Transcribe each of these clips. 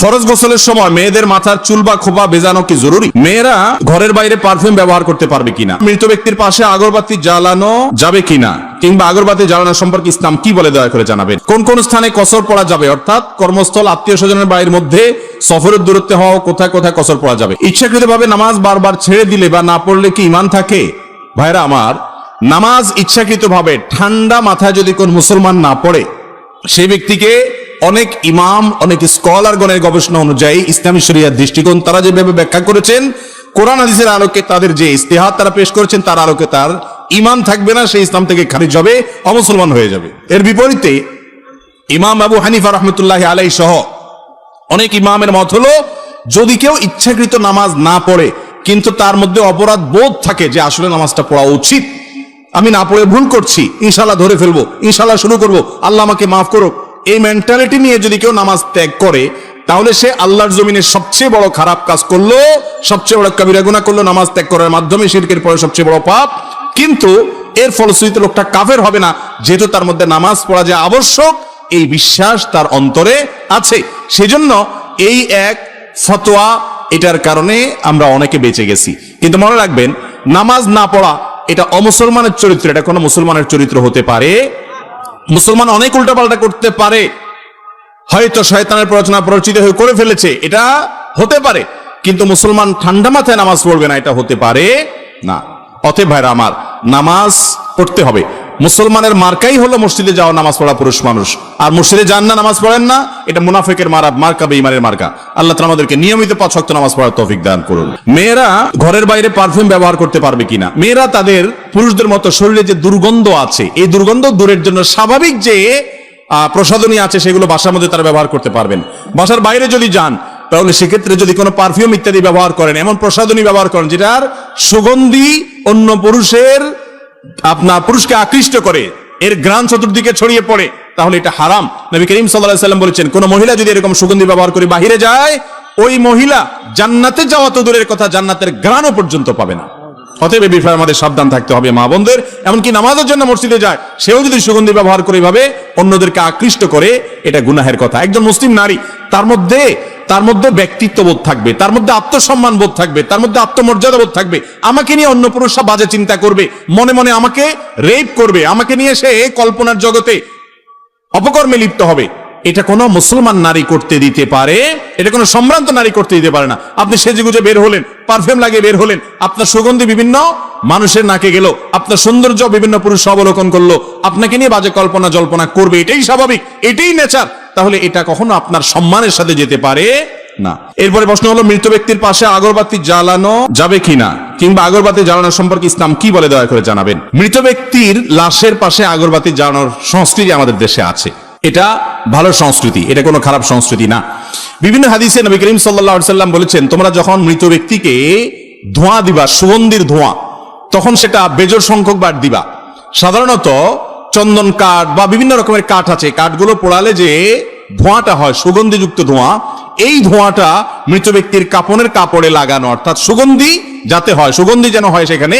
ফরজ গোসলের সময় মেয়েদের মাথার চুল বা খোপা বেজানো কি জরুরি? মেয়েরা ঘরের বাইরে পারফিউম ব্যবহার করতে পারবে কিনা? মৃত ব্যক্তির পাশে আগরবাতি জ্বালানো যাবে কিনা? কিংবা আগরবাতি জ্বালানো সম্পর্কে ইসলাম কি বলে দয়া করে জানাবেন? কোন কোন স্থানে কসর পড়া যাবে? অর্থাৎ কর্মস্থল, আত্মীয় স্বজনের বাড়ির মধ্যে সফরের দূরত্বে হওয়া কোথায় কোথায় কসর পড়া যাবে? ইচ্ছাকৃতভাবে নামাজ বারবার ছেড়ে দিলে বা না পড়লে কি ইমান থাকে? ভাইরা আমার, নামাজ ইচ্ছাকৃতভাবে ঠান্ডা মাথায় যদি কোন মুসলমান না পড়ে, সেই ব্যক্তিকে অনেক ইমাম, অনেক স্কলারগণের গবেষণা অনুযায়ী ইসলামী শরিয়ার দৃষ্টিকোণ, তারা যেভাবে ব্যাখ্যা করেছেন, কোরআন হাদিসের আলোকে তাদের যে ইস্তেহার তারা পেশ করেছেন, তার আলোকে তার ইমান থাকবে না সেই ইসলাম থেকে খারিজ হবে, অমুসলমান হয়ে যাবে। এর বিপরীতে, ইমাম আবু হানিফা রহমতুল্লাহ আলাই সহ অনেক ইমামের মত হলো, যদি কেউ ইচ্ছাকৃত নামাজ না পড়ে, কিন্তু তার মধ্যে অপরাধ বোধ থাকে যে আসলে নামাজটা পড়া উচিত, আমি না পড়ে ভুল করছি ইনশাল্লাহ ধরে ফেলব ইনশাল্লাহ শুরু করব, আল্লাহ আমাকে মাফ করুক। এই মেন্টালিটি নিয়ে যদি কেউ নামাজ ত্যাগ করে, তাহলে সে আল্লাহর জমিনে সবচেয়ে বড় খারাপ কাজ করল, সবচেয়ে বড় কবিরা গুনাহ করল, নামাজ ত্যাগ করার মাধ্যমে শিরকের পরে সবচেয়ে বড় পাপ। কিন্তু এর ফলশ্রুতিতে লোকটা কাফের হবে না, যেহেতু তার মধ্যে নামাজ পড়া যে আবশ্যক, এই বিশ্বাস তার অন্তরে আছে। সেজন্য এই এক ফতোয়া, এটার কারণে আমরা অনেকে বেঁচে গেছি। কিন্তু মনে রাখবেন, নামাজ না পড়া, এটা অমুসলমানের চরিত্র, এটা কোনো মুসলমানের চরিত্র হতে পারে মুসলমান অনেক উল্টাপাল্টা করতে পারে। হয়তো শয়তানের প্ররোচনা প্ররোচিত হয়ে করে ফেলেছে, এটা হতে পারে। কিন্তু মুসলমান ঠান্ডা মাথায় নামাজ পড়বে না, এটা হতে পারে না। অতএব ভাইরা আমার, নামাজ পড়তে হবে। মুসলমানের মার্কাই হলো মসজিদে যাওয়া নামাজ পড়া পুরুষ মানুষ। আর মসজিদে যান না, নামাজ পড়েন না, এটা মুনাফেকের মারা, মার্কা বেইমানের মার্কা। আল্লাহ তাআলা আমাদেরকে নিয়মিত পাঁচ ওয়াক্ত নামাজ পড়ার তৌফিক দান করুন। মেয়েরা ঘরের বাইরে পারফিউম ব্যবহার করতে পারবে কিনা? মেয়েরা তাদের পুরুষদের মতো শরীরে যে দুর্গন্ধ আছে, এই দুর্গন্ধ দূরের জন্য স্বাভাবিক যে প্রসাধনী আছে, সেগুলো বাসার মধ্যে তারা ব্যবহার করতে পারবেন। বাসার বাইরে যদি যান, তাহলে সেক্ষেত্রে যদি কোনো পারফিউম ইত্যাদি ব্যবহার করেন, এমন প্রসাধনী ব্যবহার করেন, যেটার সুগন্ধি অন্য পুরুষের আপনার পুরুষকে আকৃষ্ট করে, এর গ্রাম চতুর্দিকে ছড়িয়ে পড়ে, তাহলে এটা হারাম। নবী করিম সাল্লাহ সাল্লাম বলেছেন, কোন মহিলা যদি এরকম সুগন্ধি ব্যবহার করে বাহিরে যায়, ওই মহিলা জান্নাতে যাওয়া তো দূরের কথা, জান্নাতের গ্রানও পর্যন্ত পাবে না। অতএব এই বিষয়ে আমাদের সাবধান থাকতে হবে মা বোনদের। এমনকি নামাজের জন্য মসজিদে যায়, সেও যদি সুগন্ধি ব্যবহার করে এভাবে অন্যদেরকে আকৃষ্ট করে, এটা গুনাহের কথা। একজন মুসলিম নারী, তার মধ্যে তার মধ্যে ব্যক্তিত্ব বোধ থাকবে, তার মধ্যে আত্মসম্মান বোধ থাকবে, তার মধ্যে আত্মমর্যাদা বোধ থাকবে। আমাকে নিয়ে অন্য পুরুষরা বাজে চিন্তা করবে, মনে মনে আমাকে রেপ করবে, আমাকে নিয়ে সে কল্পনার জগতে অপকর্মে লিপ্ত হবে। এটা কোনো মুসলমান নারী করতে দিতে পারে, এটা কোনো সম্ভ্রান্ত নারী করতে দিতে পারে না। আপনি সেজেগুজে বের হলেন পারফিউম লাগিয়ে বের হলেন, আপনার সুগন্ধি বিভিন্ন মানুষের নাকে গেল, আপনার সৌন্দর্য বিভিন্ন পুরুষ অবলোকন করল, আপনাকে নিয়ে বাজে কল্পনা জল্পনা করবে, এটাই স্বাভাবিক, এটাই নেচার তাহলে এটা কখনো আপনার সম্মানের সাথে যেতে পারে না। এরপরে প্রশ্ন হলো, মৃত ব্যক্তির পাশে আগরবাতি জ্বালানো যাবে কিনা? কিংবা আগরবাতি জ্বালানোর সম্পর্কে ইসলাম কি বলে দয়া করে জানাবেন? মৃত ব্যক্তির লাশের পাশে আগরবাতি জ্বালানোর সংস্কৃতি আমাদের দেশে আছে। এটা ভালো সংস্কৃতি, এটা কোনো খারাপ সংস্কৃতি না। বিভিন্ন হাদিসে নবী করিম সাল্লাহ সাল্লাম বলেছেন, তোমরা যখন মৃত ব্যক্তিকে ধোঁয়া দিবা, সুগন্ধির ধোঁয়া, তখন সেটা বেজর সংখ্যক বার দিবা। সাধারণত চন্দন কাঠ বা বিভিন্ন রকমের কাঠ আছে, কাঠগুলো পোড়ালে যে ধোঁয়াটা হয়, সুগন্ধিযুক্ত ধোঁয়া, এই ধোঁয়াটা মৃত ব্যক্তির কাপনের কাপড়ে লাগানো, অর্থাৎ সুগন্ধি যাতে হয়, সুগন্ধি যেন হয় সেখানে,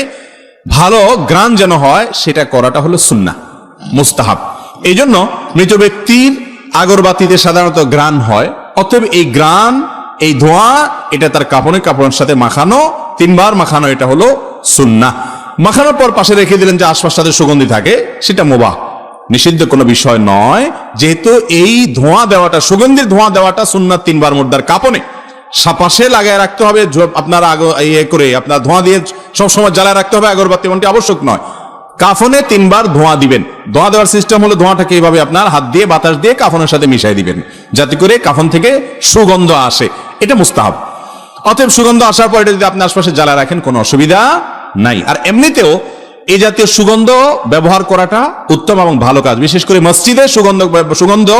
ভালো গ্রান যেন হয়, সেটা করাটা হলো সুন্না মুস্তাহাব। এই জন্য মৃত ব্যক্তির আগরবাতিতে সাধারণত গ্রান হয়, অতএব এই গ্রান এই ধোঁয়া, এটা তার কাপড়ের কাপড়ের সাথে মাখানো, তিনবার মাখানো এটা হলো সুন্না মাখানোর পর পাশে রেখে দিলেন যে আশপাশ সাথে সুগন্ধি থাকে, সেটা মোবাহ। নিষিদ্ধ কোনো বিষয় নয়, যেহেতু এই ধোঁয়া দেওয়াটা, সুগন্ধির ধোঁয়া দেওয়াটা সুন্নাত তিনবার মুর্দার কাপনে সাপাশে লাগায় রাখতে হবে, আপনার আগ ইয়ে করে, আপনার ধোঁয়া দিয়ে সবসময় জ্বালায় রাখতে হবে, আগরবাতি এমনটি আবশ্যক নয়। কাফনে তিনবার ধোঁয়া দিবেন। ধোঁয়া দেওয়ার সিস্টেম হলো ধোঁয়াটাকে এইভাবে আপনার হাত দিয়ে, বাতাস দিয়ে কাফনের সাথে মিশাই দিবেন। যাতে করে কাফন থেকে সুগন্ধ আসে। এটা মুস্তাহাব। অতএব সুগন্ধ আসার পর এটা যদি আপনি আশপাশে জ্বালা রাখেন, কোনো অসুবিধা নাই। আর এমনিতেও এই জাতীয় সুগন্ধ ব্যবহার করাটা উত্তম এবং ভালো কাজ। বিশেষ করে মসজিদে সুগন্ধ সুগন্ধ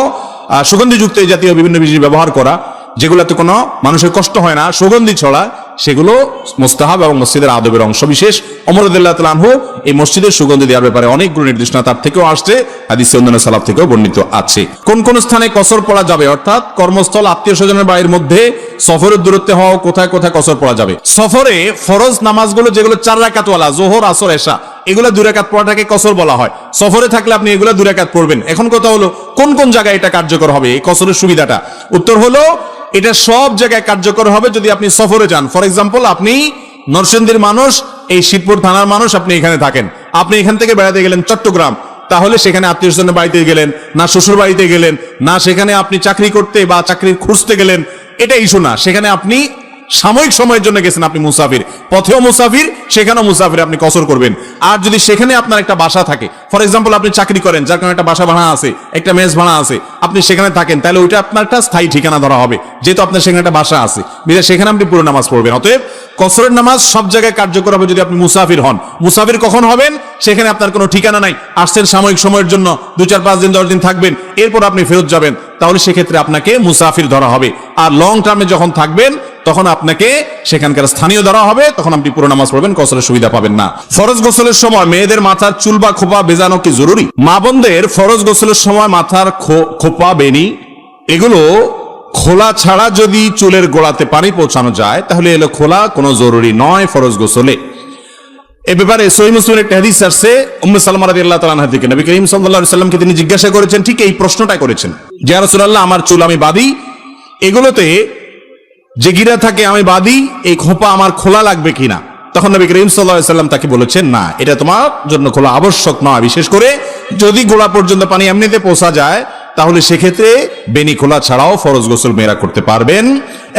সুগন্ধিযুক্ত এই জাতীয় বিভিন্ন জিনিস ব্যবহার করা, যেগুলোতে কোনো মানুষের কষ্ট হয় না, সুগন্ধি ছড়া সেগুলো মোস্তাহাব এবং মসজিদের আদবের অংশ বিশেষ। অমরদুল্লাহ তালানহু এই মসজিদের সুগন্ধি দেওয়ার ব্যাপারে অনেকগুলো নির্দেশনা তার থেকেও আসছে, হাদিসে সালাব থেকেও বর্ণিত আছে। কোন কোন স্থানে কসর পড়া যাবে? অর্থাৎ কর্মস্থল, আত্মীয় স্বজনের বাড়ির মধ্যে সফরের দূরত্বে হওয়া কোথায় কোথায় কসর পড়া যাবে? সফরে ফরজ নামাজগুলো যেগুলো চার রাকাতওয়ালা, জোহর, আসর এগুলো দুই রাকাত পড়াটাকে কসর বলা হয়। সফরে থাকলে আপনি এগুলো দুই রাকাত পড়বেন। এখন কথা হলো, কোন কোন জায়গায় এটা কার্যকর হবে? এই কসরের সুবিধাটা। উত্তর হলো এটা সব জায়গায় কার্যকর হবে যদি আপনি সফরে যান। ফর এক্সাম্পল আপনি নরসিংদীর মানুষ, এই শিবপুর থানার মানুষ, আপনি এখানে থাকেন। আপনি এখান থেকে বেড়াতে গেলেন চট্টগ্রাম। তাহলে সেখানে আত্মীয় স্বজনের বাড়িতে গেলেন, না শ্বশুর বাড়িতে গেলেন, না সেখানে আপনি চাকরি করতে বা চাকরির খুঁজতে গেলেন, এটা ইস্যু না। সেখানে আপনি সাময়িক সময়ের জন্য গেছেন আপনি মুসাফির। পথেও মুসাফির, সেখানেও মুসাফির আপনি কসর করবেন। আর যদি সেখানে আপনার একটা বাসা থাকে ফর এক্সাম্পল আপনি চাকরি করেন, যার কারণে একটা বাসা ভাড়া আছে, একটা মেস ভাড়া আছে, আপনি সেখানে থাকেন, তাহলে ওইটা আপনার একটা স্থায়ী ঠিকানা ধরা হবে, যেহেতু আপনার সেখানে একটা বাসা আছে। বিধায় সেখানে আপনি পুরো নামাজ পড়বেন। অতএব কসরের নামাজ সব জায়গায় কার্যকর হবে যদি আপনি মুসাফির হন। মুসাফির কখন হবেন? সেখানে আপনার কোনো ঠিকানা নাই। আসছেন সাময়িক সময়ের জন্য, দু চার পাঁচ দিন, দশ দিন থাকবেন, এরপর আপনি ফেরত যাবেন, তাহলে সেক্ষেত্রে আপনাকে মুসাফির ধরা হবে। আর লং টার্মে যখন থাকবেন, তখন আপনাকে সেখানকার স্থানীয় ধরা হবে, তখন আপনি পুরো নামাজ পড়বেন, কসরের সুবিধা পাবেন না। ফরজ গোসলের সময় মেয়েদের মাথার চুল বা খোপা বেজানো কি জরুরি? মা বোনদের ফরজ গোসলের সময় মাথার খোপা বেনি এগুলো খোলা ছাড়া যদি চুলের গোড়াতে পানি পৌঁছানো যায়, তাহলে এলো খোলা কোনো জরুরি নয় ফরজ গোসলে। এ ব্যাপারে সহি মুসলিমের একটা হাদিস আসছে, উম্মে সালমা রাদিয়াল্লাহু তাআলা আনহা থেকে। নবী করিম আলাইহি সাল্লামকে তিনি জিজ্ঞাসা করেছেন, ঠিক এই প্রশ্নটা করেছেন। যে রাসূলুল্লাহ, আমার চুল আমি বাঁধি। এগুলোতে যে গিরা থাকে আমি বাঁধি, এই খোপা আমার খোলা লাগবে কিনা? তখন নবী করিম সাল্লাম তাকে বলেছেন, না, এটা তোমার জন্য খোলা আবশ্যক নয় বিশেষ করে যদি গোড়া পর্যন্ত পানি এমনিতে পৌঁছা যায়, তাহলে সেক্ষেত্রে বেনি খোলা ছাড়াও ফরজ গোসল মেয়েরা করতে পারবেন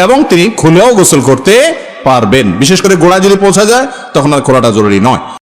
এবং তিনি খুলেও গোসল করতে পারবেন। বিশেষ করে গোড়া যদি পৌঁছা যায়, তখন আর খোলাটা জরুরি নয়।